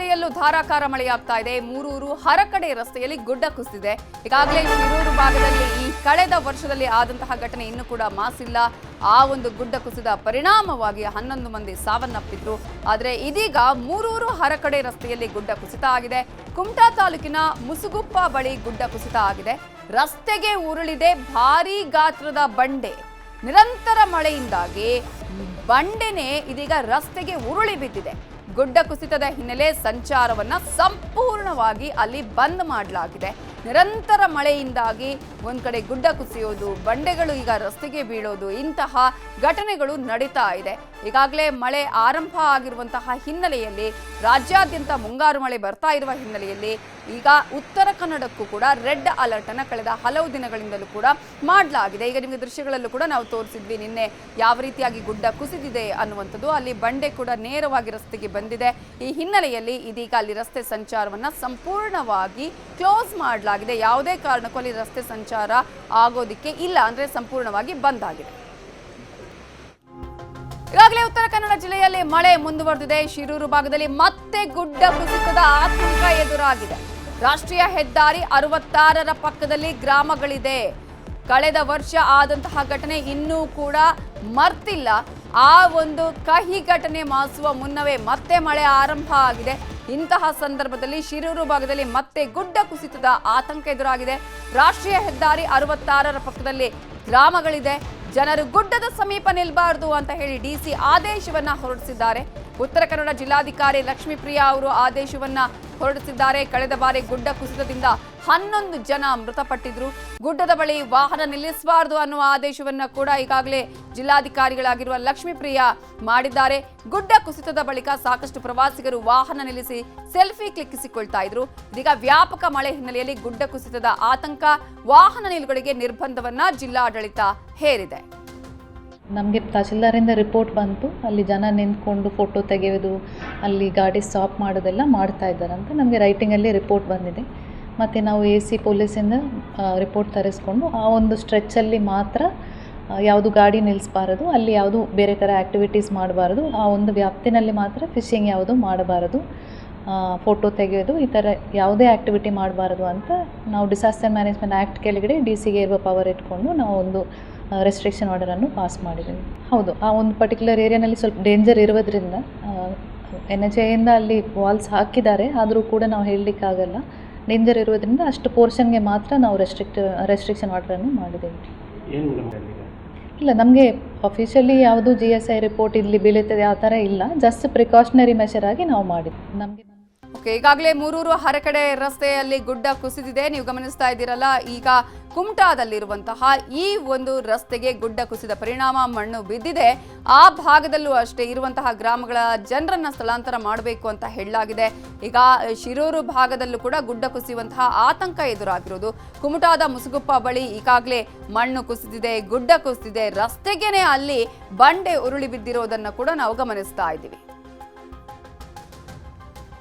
ಜಿಲ್ಲೆಯಲ್ಲೂ ಧಾರಾಕಾರ ಮಳೆಯಾಗ್ತಾ ಇದೆ. ಮೂರೂರು ಹರಕಡೆ ರಸ್ತೆಯಲ್ಲಿ ಗುಡ್ಡ ಕುಸಿದಿದೆ. ಈಗಾಗಲೇ ಶಿರೂರು ಭಾಗದಲ್ಲಿ ಈ ಕಳೆದ ವರ್ಷದಲ್ಲಿ ಆದಂತಹ ಘಟನೆ ಇನ್ನೂ ಕೂಡ ಮಾಸಿಲ್ಲ. ಆ ಒಂದು ಗುಡ್ಡ ಕುಸಿದ ಪರಿಣಾಮವಾಗಿ ಹನ್ನೊಂದು ಮಂದಿ ಸಾವನ್ನಪ್ಪಿದ್ರು. ಆದರೆ ಇದೀಗ ಮೂರೂರು ಹರಕಡೆ ರಸ್ತೆಯಲ್ಲಿ ಗುಡ್ಡ ಕುಸಿತ ಆಗಿದೆ. ಕುಮಟಾ ತಾಲೂಕಿನ ಮುಸುಗುಪ್ಪ ಬಳಿ ಗುಡ್ಡ ಕುಸಿತ ಆಗಿದೆ. ರಸ್ತೆಗೆ ಉರುಳಿದೆ ಭಾರೀ ಗಾತ್ರದ ಬಂಡೆ. ನಿರಂತರ ಮಳೆಯಿಂದಾಗಿ ಬಂಡೆನೇ ಇದೀಗ ರಸ್ತೆಗೆ ಉರುಳಿ ಬಿದ್ದಿದೆ. ಗುಡ್ಡ ಕುಸಿತದ ಹಿನ್ನೆಲೆ ಸಂಚಾರವನ್ನ ಸಂಪೂರ್ಣವಾಗಿ ಅಲ್ಲಿ ಬಂದ್ ಮಾಡಲಾಗಿದೆ. ನಿರಂತರ ಮಳೆಯಿಂದಾಗಿ ಒಂದು ಕಡೆ ಗುಡ್ಡ ಕುಸಿಯೋದು, ಬಂಡೆಗಳು ಈಗ ರಸ್ತೆಗೆ ಬೀಳೋದು, ಇಂತಹ ಘಟನೆಗಳು ನಡೀತಾ ಇದೆ. ಈಗಾಗಲೇ ಮಳೆ ಆರಂಭ ಆಗಿರುವಂತಹ ಹಿನ್ನೆಲೆಯಲ್ಲಿ ರಾಜ್ಯಾದ್ಯಂತ ಮುಂಗಾರು ಮಳೆ ಬರ್ತಾ ಇರುವ ಹಿನ್ನೆಲೆಯಲ್ಲಿ ಈಗ ಉತ್ತರ ಕನ್ನಡಕ್ಕೂ ಕೂಡ ರೆಡ್ ಅಲರ್ಟ್ ಅನ್ನ ಕಳೆದ ಹಲವು ದಿನಗಳಿಂದಲೂ ಕೂಡ ಮಾಡಲಾಗಿದೆ. ಈಗ ನಿಮಗೆ ದೃಶ್ಯಗಳಲ್ಲೂ ಕೂಡ ನಾವು ತೋರಿಸಿದ್ವಿ ನಿನ್ನೆ ಯಾವ ರೀತಿಯಾಗಿ ಗುಡ್ಡ ಕುಸಿದಿದೆ ಅನ್ನುವಂಥದ್ದು. ಅಲ್ಲಿ ಬಂಡೆ ಕೂಡ ನೇರವಾಗಿ ರಸ್ತೆಗೆ ಬಂದಿದೆ. ಈ ಹಿನ್ನೆಲೆಯಲ್ಲಿ ಇದೀಗ ಅಲ್ಲಿ ರಸ್ತೆ ಸಂಚಾರವನ್ನ ಸಂಪೂರ್ಣವಾಗಿ ಕ್ಲೋಸ್ ಮಾಡಲಾಗಿದೆ. ಯಾವುದೇ ಕಾರಣಕ್ಕೂ ಅಲ್ಲಿ ರಸ್ತೆ ಸಂಚಾರ ಆಗೋದಿಕ್ಕೆ ಇಲ್ಲ, ಅಂದ್ರೆ ಸಂಪೂರ್ಣವಾಗಿ ಬಂದ್ ಆಗಿದೆ. ಈಗಾಗಲೇ ಉತ್ತರ ಕನ್ನಡ ಜಿಲ್ಲೆಯಲ್ಲಿ ಮಳೆ ಮುಂದುವರೆದಿದೆ. ಶಿರೂರು ಭಾಗದಲ್ಲಿ ಮತ್ತೆ ಗುಡ್ಡ ಕುಸಿತದ ಆತಂಕ ಎದುರಾಗಿದೆ. ರಾಷ್ಟ್ರೀಯ ಹೆದ್ದಾರಿ ಅರವತ್ತಾರರ ಪಕ್ಕದಲ್ಲಿ ಗ್ರಾಮಗಳಿದೆ. ಕಳೆದ ವರ್ಷ ಆದಂತಹ ಘಟನೆ ಇನ್ನೂ ಕೂಡ ಮರ್ತಿಲ್ಲ. ಆ ಒಂದು ಕಹಿ ಘಟನೆ ಮಾಸುವ ಮುನ್ನವೇ ಮತ್ತೆ ಮಳೆ ಆರಂಭ ಆಗಿದೆ. ಇಂತಹ ಸಂದರ್ಭದಲ್ಲಿ ಶಿರೂರು ಭಾಗದಲ್ಲಿ ಮತ್ತೆ ಗುಡ್ಡ ಕುಸಿತದ ಆತಂಕ ಎದುರಾಗಿದೆ. ರಾಷ್ಟ್ರೀಯ ಹೆದ್ದಾರಿ ಅರವತ್ತಾರರ ಪಕ್ಕದಲ್ಲಿ ಗ್ರಾಮಗಳಿದೆ. ಜನರು ಗುಡ್ಡದ ಸಮೀಪ ನಿಲ್ಬಾರ್ದು ಅಂತ ಹೇಳಿ ಡಿಸಿ ಆದೇಶವನ್ನ ಹೊರಡಿಸಿದ್ದಾರೆ. ಉತ್ತರ ಕನ್ನಡ ಜಿಲ್ಲಾಧಿಕಾರಿ ಲಕ್ಷ್ಮೀಪ್ರಿಯಾ ಅವರು ಆದೇಶವನ್ನ ಹೊರಡಿಸಿದ್ದಾರೆ ಕಳೆದ ಬಾರಿ ಗುಡ್ಡ ಕುಸಿತದಿಂದ ಹನ್ನೊಂದು ಜನ ಮೃತಪಟ್ಟಿದ್ರು. ಗುಡ್ಡದ ಬಳಿ ವಾಹನ ನಿಲ್ಲಿಸಬಾರದು ಅನ್ನುವ ಆದೇಶವನ್ನ ಕೂಡ ಈಗಾಗಲೇ ಜಿಲ್ಲಾಧಿಕಾರಿಗಳಾಗಿರುವ ಲಕ್ಷ್ಮೀಪ್ರಿಯ ಮಾಡಿದ್ದಾರೆ. ಗುಡ್ಡ ಕುಸಿತದ ಬಳಿಕ ಸಾಕಷ್ಟು ಪ್ರವಾಸಿಗರು ವಾಹನ ನಿಲ್ಲಿಸಿ ಸೆಲ್ಫಿ ಕ್ಲಿಕ್ಕಿಸಿಕೊಳ್ತಾ ಇದ್ರು. ಇದೀಗ ವ್ಯಾಪಕ ಮಳೆ ಹಿನ್ನೆಲೆಯಲ್ಲಿ ಗುಡ್ಡ ಕುಸಿತದ ಆತಂಕ, ವಾಹನ ನಿಲುಗಡೆಗೆ ನಿರ್ಬಂಧವನ್ನ ಜಿಲ್ಲಾಡಳಿತ ಹೇರಿದೆ. ನಮಗೆ ತಹಶೀಲ್ದಾರಿಂದ ರಿಪೋರ್ಟ್ ಬಂತು. ಅಲ್ಲಿ ಜನ ನಿಂತ್ಕೊಂಡು ಫೋಟೋ ತೆಗೆಯೋದು ಅಲ್ಲಿ ಗಾಡಿ ಸ್ಟಾಪ್ ಮಾಡೋದೆಲ್ಲ ಮಾಡ್ತಾ ಇದ್ದಾರೆ ಅಂತ ನಮಗೆ ರೈಟಿಂಗಲ್ಲಿ ರಿಪೋರ್ಟ್ ಬಂದಿದೆ. ಮತ್ತು ನಾವು ಎ ಸಿ ಪೊಲೀಸಿಂದ ರಿಪೋರ್ಟ್ ತರಿಸ್ಕೊಂಡು ಆ ಒಂದು ಸ್ಟ್ರೆಚ್ಚಲ್ಲಿ ಮಾತ್ರ ಯಾವುದು ಗಾಡಿ ನಿಲ್ಲಿಸಬಾರದು ಅಲ್ಲಿ ಯಾವುದು ಬೇರೆ ಥರ ಆ್ಯಕ್ಟಿವಿಟೀಸ್ ಮಾಡಬಾರದು, ಆ ಒಂದು ವ್ಯಾಪ್ತಿನಲ್ಲಿ ಮಾತ್ರ ಫಿಶಿಂಗ್ ಯಾವುದು ಮಾಡಬಾರದು ಫೋಟೋ ತೆಗೆಯೋದು ಈ ಥರ ಯಾವುದೇ ಆ್ಯಕ್ಟಿವಿಟಿ ಮಾಡಬಾರದು ಅಂತ ನಾವು ಡಿಸಾಸ್ಟರ್ ಮ್ಯಾನೇಜ್ಮೆಂಟ್ ಆ್ಯಕ್ಟ್ ಕೆಳಗಡೆ ಡಿ ಸಿಗೆ ಇರುವ ಪವರ್ ಇಟ್ಕೊಂಡು ನಾವು ಒಂದು ರೆಸ್ಟ್ರಿಕ್ಷನ್ ಆರ್ಡರನ್ನು ಪಾಸ್ ಮಾಡಿದ್ದೀವಿ ಹೌದು ಆ ಒಂದು ಪರ್ಟಿಕ್ಯುಲರ್ ಏರಿಯಾನಲ್ಲಿ ಸ್ವಲ್ಪ ಡೇಂಜರ್ ಇರೋದ್ರಿಂದ ಎನ್ ಎಚ್ ಎಯಿಂದ ಅಲ್ಲಿ ವಾಲ್ಸ್ ಹಾಕಿದ್ದಾರೆ ಆದರೂ ಕೂಡ ನಾವು ಹೇಳಲಿಕ್ಕಾಗಲ್ಲ. ಡೇಂಜರ್ ಇರೋದ್ರಿಂದ ಅಷ್ಟು ಪೋರ್ಷನ್ಗೆ ಮಾತ್ರ ನಾವು ರೆಸ್ಟ್ರಿಕ್ಟ್ ರೆಸ್ಟ್ರಿಕ್ಷನ್ ಆರ್ಡರನ್ನು ಮಾಡಿದ್ದೇವೆ ಇಲ್ಲ ನಮಗೆ ಅಫಿಷಿಯಲಿ ಯಾವುದು ಜಿ ಎಸ್ ಐ ರಿಪೋರ್ಟ್ ಇಲ್ಲಿ ಬೀಳುತ್ತದೆ ಆ ಥರ ಇಲ್ಲ. ಜಸ್ಟ್ ಪ್ರಿಕಾಷನರಿ ಮೆಷರ್ ಆಗಿ ನಾವು ಮಾಡಿದ್ವಿ. ನಮಗೆ ಓಕೆ ಈಗಾಗಲೇ ಮೂರೂರು ಹರಕಡೆ ರಸ್ತೆಯಲ್ಲಿ ಗುಡ್ಡ ಕುಸಿದಿದೆ. ನೀವು ಗಮನಿಸ್ತಾ ಇದ್ದೀರಲ್ಲ ಈಗ ಕುಮಟಾದಲ್ಲಿರುವಂತಹ ಈ ಒಂದು ರಸ್ತೆಗೆ ಗುಡ್ಡ ಕುಸಿದ ಪರಿಣಾಮ ಮಣ್ಣು ಬಿದ್ದಿದೆ. ಆ ಭಾಗದಲ್ಲೂ ಅಷ್ಟೇ ಇರುವಂತಹ ಗ್ರಾಮಗಳ ಜನರನ್ನ ಸ್ಥಳಾಂತರ ಮಾಡಬೇಕು ಅಂತ ಹೇಳಲಾಗಿದೆ. ಈಗ ಶಿರೂರು ಭಾಗದಲ್ಲೂ ಕೂಡ ಗುಡ್ಡ ಕುಸಿಯುವಂತಹ ಆತಂಕ ಎದುರಾಗಿರೋದು. ಕುಮಟಾದ ಮುಸುಗುಪ್ಪ ಬಳಿ ಈಗಾಗಲೇ ಮಣ್ಣು ಕುಸಿದಿದೆ, ಗುಡ್ಡ ಕುಸಿದಿದೆ. ರಸ್ತೆಗೇನೆ ಅಲ್ಲಿ ಬಂಡೆ ಉರುಳಿ ಬಿದ್ದಿರೋದನ್ನ ಕೂಡ ನಾವು ಗಮನಿಸ್ತಾ ಇದ್ದೀವಿ.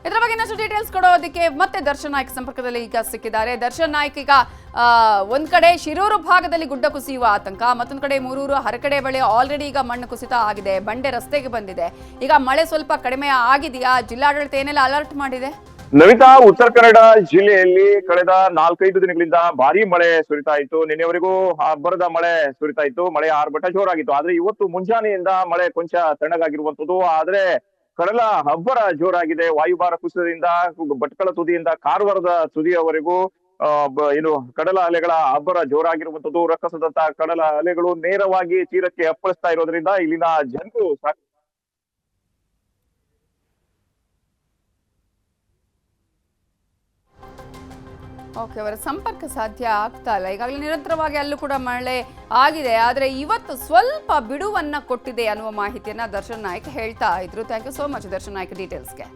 ಇದರ ಬಗ್ಗೆ ಇನ್ನಷ್ಟು ಡೀಟೇಲ್ಸ್ ಕೊಡೋದಕ್ಕೆ ಮತ್ತೆ ದರ್ಶನ್ ನಾಯ್ಕ್ ಸಂಪರ್ಕದಲ್ಲಿ ಈಗ ಸಿಕ್ಕಿದ್ದಾರೆ. ದರ್ಶನ್ ನಾಯ್ಕ್, ಈಗ ಒಂದ್ ಕಡೆ ಶಿರೂರು ಭಾಗದಲ್ಲಿ ಗುಡ್ಡ ಕುಸಿಯುವ ಆತಂಕ, ಮತ್ತೊಂದ್ ಕಡೆ ಮೂರೂರು ಹರಕಡೆ ಬಳಿ ಆಲ್ರೆಡಿ ಈಗ ಮಣ್ಣು ಕುಸಿತ ಆಗಿದೆ. ಬಂಡೆ ರಸ್ತೆಗೆ ಬಂದಿದೆ. ಈಗ ಮಳೆ ಸ್ವಲ್ಪ ಕಡಿಮೆ ಆಗಿದೆಯಾ? ಜಿಲ್ಲಾಡಳಿತ ಏನೆಲ್ಲ ಅಲರ್ಟ್ ಮಾಡಿದೆ? ನವಿತಾ ಉತ್ತರ ಕನ್ನಡ ಜಿಲ್ಲೆಯಲ್ಲಿ ಕಳೆದ ನಾಲ್ಕೈದು ದಿನಗಳಿಂದ ಭಾರಿ ಮಳೆ ಸುರಿತಾ ಇತ್ತು. ನಿನ್ನೆವರೆಗೂ ಅಬ್ಬರದ ಮಳೆ ಸುರಿತಾ ಇತ್ತು. ಮಳೆ ಆರ್ಭಟ ಜೋರಾಗಿತ್ತು. ಆದ್ರೆ ಇವತ್ತು ಮುಂಜಾನೆಯಿಂದ ಮಳೆ ಕೊಂಚ ತಣ್ಣಗಾಗಿರುವಂತದ್ದು. ಆದ್ರೆ ಕಡಲ ಅಬ್ಬರ ಜೋರಾಗಿದೆ. ವಾಯುಭಾರ ಕುಸಿತದಿಂದ, ಭಟ್ಕಳ ತುದಿಯಿಂದ, ಕಾರವಾರದ ತುದಿಯವರೆಗೂ ಏನು, ಕಡಲ ಅಲೆಗಳ ಅಬ್ಬರ ಜೋರಾಗಿರುವಂತದ್ದು. ರಕ್ಕಸದಂತ ಕಡಲ ಅಲೆಗಳು ನೇರವಾಗಿ ತೀರಕ್ಕೆ ಅಪ್ಪಳಿಸ್ತಾ ಇರೋದ್ರಿಂದ ಇಲ್ಲಿನ ಜನರು ಓಕೆ ಅವರ ಸಂಪರ್ಕ ಸಾಧ್ಯ ಆಗ್ತಾ ಇಲ್ಲ. ಈಗಾಗಲೇ ನಿರಂತರವಾಗಿ ಅಲ್ಲೂ ಕೂಡ ಮಳೆ ಆಗಿದೆ. ಆದರೆ ಇವತ್ತು ಸ್ವಲ್ಪ ಬಿಡುವನ್ನ ಕೊಟ್ಟಿದೆ ಅನ್ನುವ ಮಾಹಿತಿಯನ್ನು ದರ್ಶನ್ ನಾಯ್ಕ್ ಹೇಳ್ತಾ ಇದ್ರು. Thank you so much Darshan Nayak ಡೀಟೇಲ್ಸ್ಗೆ